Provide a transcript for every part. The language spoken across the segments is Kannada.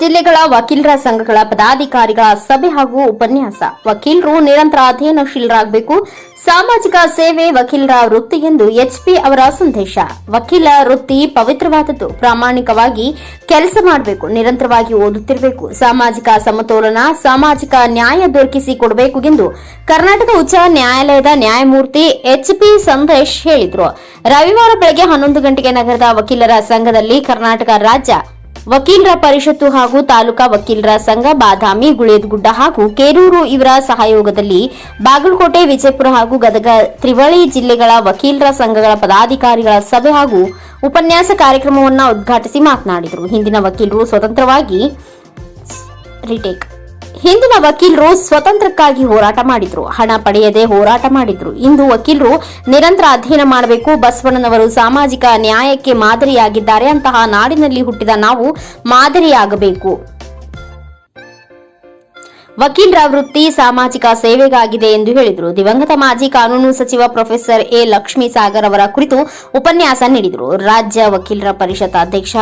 ಜಿಲ್ಲೆಗಳ ವಕೀಲರ ಸಂಘಗಳ ಪದಾಧಿಕಾರಿಗಳ ಸಭೆ ಹಾಗೂ ಉಪನ್ಯಾಸ. ವಕೀಲರು ನಿರಂತರ ಅಧ್ಯಯನಶೀಲರಾಗಬೇಕು ಸಾಮಾಜಿಕ ಸೇವೆ ವಕೀಲರ ವೃತ್ತಿ ಎಂದು ಎಚ್ಪಿ ಅವರ ಸಂದೇಶ. ವಕೀಲ ವೃತ್ತಿ ಪವಿತ್ರವಾದದ್ದು. ಪ್ರಾಮಾಣಿಕವಾಗಿ ಕೆಲಸ ಮಾಡಬೇಕು, ನಿರಂತರವಾಗಿ ಓದುತ್ತಿರಬೇಕು. ಸಾಮಾಜಿಕ ಸಮತೋಲನ, ಸಾಮಾಜಿಕ ನ್ಯಾಯ ದೊರಕಿಸಿ ಕೊಡಬೇಕು ಎಂದು ಕರ್ನಾಟಕ ಉಚ್ಚ ನ್ಯಾಯಾಲಯದ ನ್ಯಾಯಮೂರ್ತಿ ಎಚ್ಪಿ ಸಂದೇಶ್ ಹೇಳಿದರು. ರವಿವಾರ ಬೆಳಗ್ಗೆ ಹನ್ನೊಂದು ಗಂಟೆಗೆ ನಗರದ ವಕೀಲರ ಸಂಘದಲ್ಲಿ ಕರ್ನಾಟಕ ರಾಜ್ಯ ವಕೀಲರ ಪರಿಷತ್ತು ಹಾಗೂ ತಾಲೂಕಾ ವಕೀಲರ ಸಂಘ ಬಾದಾಮಿ, ಗುಳೇದಗುಡ್ಡ ಹಾಗೂ ಕೇರೂರು ಇವರ ಸಹಯೋಗದಲ್ಲಿ ಬಾಗಲಕೋಟೆ, ವಿಜಯಪುರ ಹಾಗೂ ಗದಗ, ತ್ರಿವಳಿ ಜಿಲ್ಲೆಗಳ ವಕೀಲರ ಸಂಘಗಳ ಪದಾಧಿಕಾರಿಗಳ ಸಭೆ ಹಾಗೂ ಉಪನ್ಯಾಸ ಕಾರ್ಯಕ್ರಮವನ್ನು ಉದ್ಘಾಟಿಸಿ ಮಾತನಾಡಿದರು. ಹಿಂದಿನ ವಕೀಲರು ಸ್ವತಂತ್ರವಾಗಿ ರಿಟೇಕ್. ಹಿಂದಿನ ವಕೀಲರು ಸ್ವತಂತ್ರಕ್ಕಾಗಿ ಹೋರಾಟ ಮಾಡಿದ್ರು. ಹಣ ಪಡೆಯದೆ ಹೋರಾಟ ಮಾಡಿದ್ರು. ಇಂದು ವಕೀಲರು ನಿರಂತರ ಅಧ್ಯಯನ ಮಾಡಬೇಕು. ಬಸವಣ್ಣನವರು ಸಾಮಾಜಿಕ ನ್ಯಾಯಕ್ಕೆ ಮಾದರಿಯಾಗಿದ್ದಾರೆ ಅಂತಹ ನಾಡಿನಲ್ಲಿ ಹುಟ್ಟಿದ ನಾವು ಮಾದರಿಯಾಗಬೇಕು. ವಕೀಲರ ವೃತ್ತಿ ಸಾಮಾಜಿಕ ಸೇವೆಗಾಗಿದೆ ಎಂದು ಹೇಳಿದರು. ದಿವಂಗತ ಮಾಜಿ ಕಾನೂನು ಸಚಿವ ಪ್ರೊಫೆಸರ್ ಎ. ಲಕ್ಷ್ಮೀ ಸಾಗರ್ ಅವರ ಕುರಿತು ಉಪನ್ಯಾಸ ನೀಡಿದರು. ರಾಜ್ಯ ವಕೀಲರ ಪರಿಷತ್ ಅಧ್ಯಕ್ಷ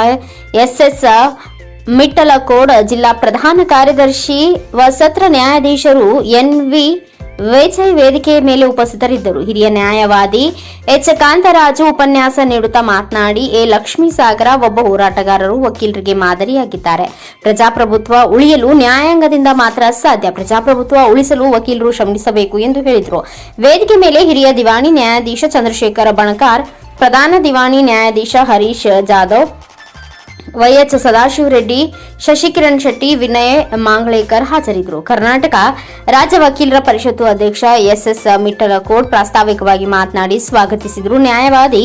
ಎಸ್ಎಸ್ ಮಿಟ್ಟಲಕೋಡ್ ಜಿಲ್ಲಾ ಪ್ರಧಾನ ಕಾರ್ಯದರ್ಶಿ ವ ಸತ್ರ ನ್ಯಾಯಾಧೀಶರು ಎನ್ವಿ ವೇಚೈ ವೇದಿಕೆಯ ಮೇಲೆ ಉಪಸ್ಥಿತರಿದ್ದರು. ಹಿರಿಯ ನ್ಯಾಯವಾದಿ ಎಚ್ ಕಾಂತರಾಜು ಉಪನ್ಯಾಸ ನೀಡುತ್ತಾ ಮಾತನಾಡಿ, ಎ ಲಕ್ಷ್ಮೀ ಸಾಗರ ಒಬ್ಬ ಹೋರಾಟಗಾರರು ವಕೀಲರಿಗೆ ಮಾದರಿಯಾಗಿದ್ದಾರೆ. ಪ್ರಜಾಪ್ರಭುತ್ವ ಉಳಿಯಲು ನ್ಯಾಯಾಂಗದಿಂದ ಮಾತ್ರ ಸಾಧ್ಯ. ಪ್ರಜಾಪ್ರಭುತ್ವ ಉಳಿಸಲು ವಕೀಲರು ಶ್ರಮಿಸಬೇಕು ಎಂದು ಹೇಳಿದರು. ವೇದಿಕೆ ಮೇಲೆ ಹಿರಿಯ ದಿವಾಣಿ ನ್ಯಾಯಾಧೀಶ ಚಂದ್ರಶೇಖರ ಬಣಕಾರ್, ಪ್ರಧಾನ ದಿವಾಣಿ ನ್ಯಾಯಾಧೀಶ ಹರೀಶ್ ಜಾಧವ್ ವೈಎಚ್ ಸದಾಶಿವ ರೆಡ್ಡಿ, ಶಶಿಕಿರಣ್ ಶೆಟ್ಟಿ, ವಿನಯ್ ಮಾಂಗ್ಳೇಕರ್ ಹಾಜರಿದ್ದರು. ಕರ್ನಾಟಕ ರಾಜ್ಯ ವಕೀಲರ ಪರಿಷತ್ತು ಅಧ್ಯಕ್ಷ ಎಸ್ಎಸ್ ಮಿಠಲಕೋಟ್ ಪ್ರಾಸ್ತಾವಿಕವಾಗಿ ಮಾತನಾಡಿ ಸ್ವಾಗತಿಸಿದರು. ನ್ಯಾಯವಾದಿ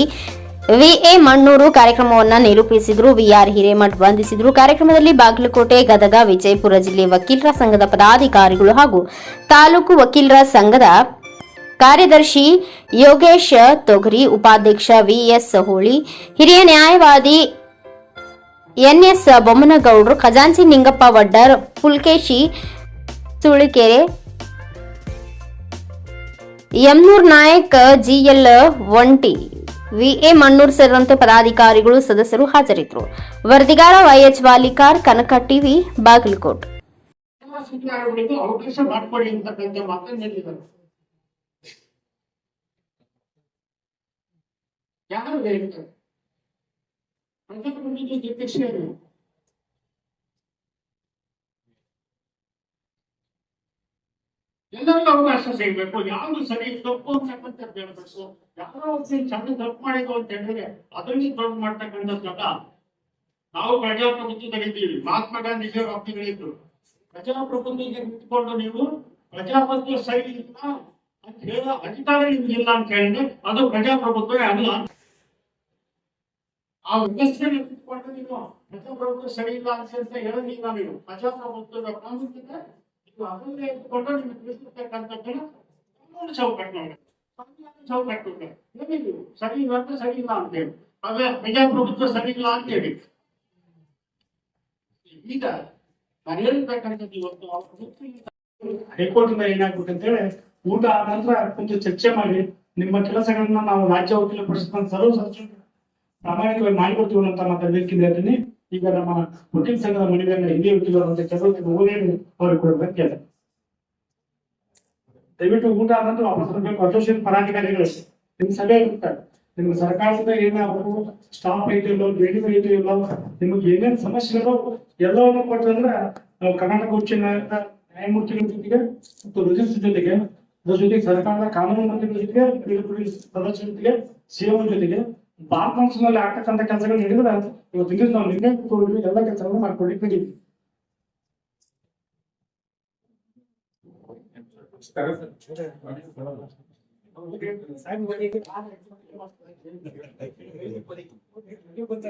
ವಿಎ ಮಣ್ಣೂರು ಕಾರ್ಯಕ್ರಮವನ್ನು ನಿರೂಪಿಸಿದರು. ವಿಆರ್ ಹಿರೇಮಠ್ ವಂದಿಸಿದ್ರು. ಕಾರ್ಯಕ್ರಮದಲ್ಲಿ ಬಾಗಲಕೋಟೆ, ಗದಗ, ವಿಜಯಪುರ ಜಿಲ್ಲೆ ವಕೀಲರ ಸಂಘದ ಪದಾಧಿಕಾರಿಗಳು ಹಾಗೂ ತಾಲೂಕು ವಕೀಲರ ಸಂಘದ ಕಾರ್ಯದರ್ಶಿ ಯೋಗೇಶ್ ತೊಗರಿ, ಉಪಾಧ್ಯಕ್ಷ ವಿಎಸ್ ಹೋಳಿ ಹಿರಿಯ ನ್ಯಾಯವಾದಿ ಎನ್ಎಸ್ ಬೊಮ್ಮನಗೌಡರು, ಖಜಾಂಚಿ Ningappa Waddar, Pulakeshi Sulikere Yamnur Nayak, G L Onti, V A Mannur ಸೇರಿದಂತೆ ಪದಾಧಿಕಾರಿಗಳು, ಸದಸ್ಯರು ಹಾಜರಿದ್ದರು. ವರದಿಗಾರ Y H Walikar, Kanaka TV, Bagalkot. ಯಾರು ಸುತ್ತಾಡಬೇಕು ಅಂತಕ್ಕಂಥ ಹೇಳಿದ್ದಾರೆ ಪ್ರಜಾಪ್ರಭುತ್ವ ಅಧ್ಯಕ್ಷರು ಎಲ್ಲರಿಗೂ ಅವಕಾಶ ಸಿಗಬೇಕು ಯಾರು ಸರಿ ತಪ್ಪು ಅಂತಕ್ಕಂಥದ್ದು ಹೇಳ್ಬೇಕು ಯಾರೋ ಒಬ್ಬರು ಚಂದ ತಪ್ಪು ಮಾಡಿದ್ರು ಅಂತ ಹೇಳಿದ್ರೆ ಅದನ್ನೇ ದೊಡ್ಡ ಮಾಡ್ತಕ್ಕಂಥದ್ದಲ್ಲ ನಾವು ಪ್ರಜಾಪ್ರಭುತ್ವದಲ್ಲಿದ್ದೀವಿ ಮಹಾತ್ಮ ಗಾಂಧೀಜಿಯವರು ಅರ್ಥಗಳಿದ್ರು ಪ್ರಜಾಪ್ರಭುತ್ವಕ್ಕೆ ನಿಂತ್ಕೊಂಡು ನೀವು ಪ್ರಜಾಪ್ರಭುತ್ವ ಸರಿ ಇಲ್ಲ ಅಂತ ಹೇಳೋ ಅಧಿಕಾರ ನಿಮ್ಗಿಲ್ಲ ಅಂತ ಹೇಳಿದ್ರೆ ಅದು ಪ್ರಜಾಪ್ರಭುತ್ವವೇ ಅಲ್ಲ ಆ ವ್ಯವಸ್ಥೆ ನಿಂತ್ಕೊಂಡು ನೀವು ಪ್ರಜಾಪ್ರಭುತ್ವ ಸರಿ ಇಲ್ಲ ಅಂತ ಹೇಳಲಿಲ್ಲ ನೀನು ಪ್ರಜಾಪ್ರಭುತ್ವದ ಪ್ರಾಮುಖ್ಯತೆ ನೀವು ಅದನ್ನೇ ಇಟ್ಕೊಂಡು ನಿಮ್ಗೆ ತಿಳಿಸಿರ್ತಕ್ಕಂಥದ್ದನ್ನ ಕಾನೂನು ಚೌಕಟ್ಟು ಸಂವಿಧಾನ ಚೌಕಟ್ಟು ಏನಿದು ಸರಿ ಇಲ್ಲ ಅಂದ್ರೆ ಸರಿ ಇಲ್ಲ ಅಂತ ಹೇಳಿ ಅದೇ ಪ್ರಜಾಪ್ರಭುತ್ವ ಸರಿ ಇಲ್ಲ ಅಂತ ಹೇಳಿ ಈಗ ನಾನು ಹೇಳ್ಬೇಕಂತದ್ದು ಇವತ್ತು ಹೈಕೋರ್ಟ್ ಮೇಲೆ ಏನಾಗ್ಬೇಕು ಅಂತ ಹೇಳಿ ಊಟ ಆದ ನಂತರ ಕುಂತು ಚರ್ಚೆ ಮಾಡಿ ನಿಮ್ಮ ಕೆಲಸಗಳನ್ನ ನಾವು ರಾಜ್ಯ ವಕೀಲ ಪರಿಷತ್ ಸರ್ವ ಪ್ರಾಮಾಣಿಕವಾಗಿ ಮಾಡಿಕೊಡ್ತೀವಿ ಅಂತ ಮಾತಾಡಬೇಕಿದೆ ಈಗ ನಮ್ಮ ವಕೀಲ ಸಂಘದ ಮನೆಗಳನ್ನ ಹಿಂದೆ ಇಟ್ಟಿರುವಂತ ಅಂತ ಕೆಲವು ಅವರು ಅವ್ರಿಗೆ ಕೊಡ್ಬೇಕು ಕೇಳ ದಯವಿಟ್ಟು ಊಟ ನಂತರ ವಾಪಸ್ ಬರಬೇಕು. ಅಸೋಸಿಯೇಟ್ ಪದಾಧಿಕಾರಿಗಳು ನಿಮ್ ಸಭೆ ಇರ್ತಾರೆ ನಿಮ್ಗೆ ಸರ್ಕಾರದಿಂದ ಏನಾದ್ರು ಸ್ಟಾಫ್ ಐತಿ ಇಲ್ಲೋ ಬೇಡಿಕೆ ಐತಿ ಇಲ್ಲೋ, ನಿಮ್ಗೆ ಏನೇನ್ ಸಮಸ್ಯೆಗಳು ಎಲ್ಲವನ್ನು ಕೊಟ್ಟಂದ್ರೆ ನಾವು ಕರ್ನಾಟಕ ಉಚ್ಚ ನ್ಯಾಯಮೂರ್ತಿಗಳ ಜೊತೆಗೆ ಮತ್ತು ರಿಜಿಸ್ಟರ್ ಜೊತೆಗೆ, ಅದ್ರ ಜೊತೆಗೆ ಸರ್ಕಾರದ ಕಾನೂನು ಮಂತ್ರಿಗಳ ಜೊತೆಗೆ ಸದಸ್ಯರ ಜೊತೆಗೆ ಸಿಎಂ ಜೊತೆಗೆ ಕೌನ್ಸಿಲ್ನಲ್ಲಿ ಆಗ್ತಕ್ಕಂಥ ಕೆಲಸಗಳು ಹಿಡಿದ್ರೆ ಇವತ್ತು ಇಂಗ್ಲಿಷ್ ನಾವು ನಿನ್ನೆ ಕೂತ್ಕೊಂಡ್ವಿ ಎಲ್ಲ ಕೆಲಸಗಳನ್ನು ನಡೀವಿ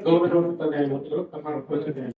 ಗೌರವ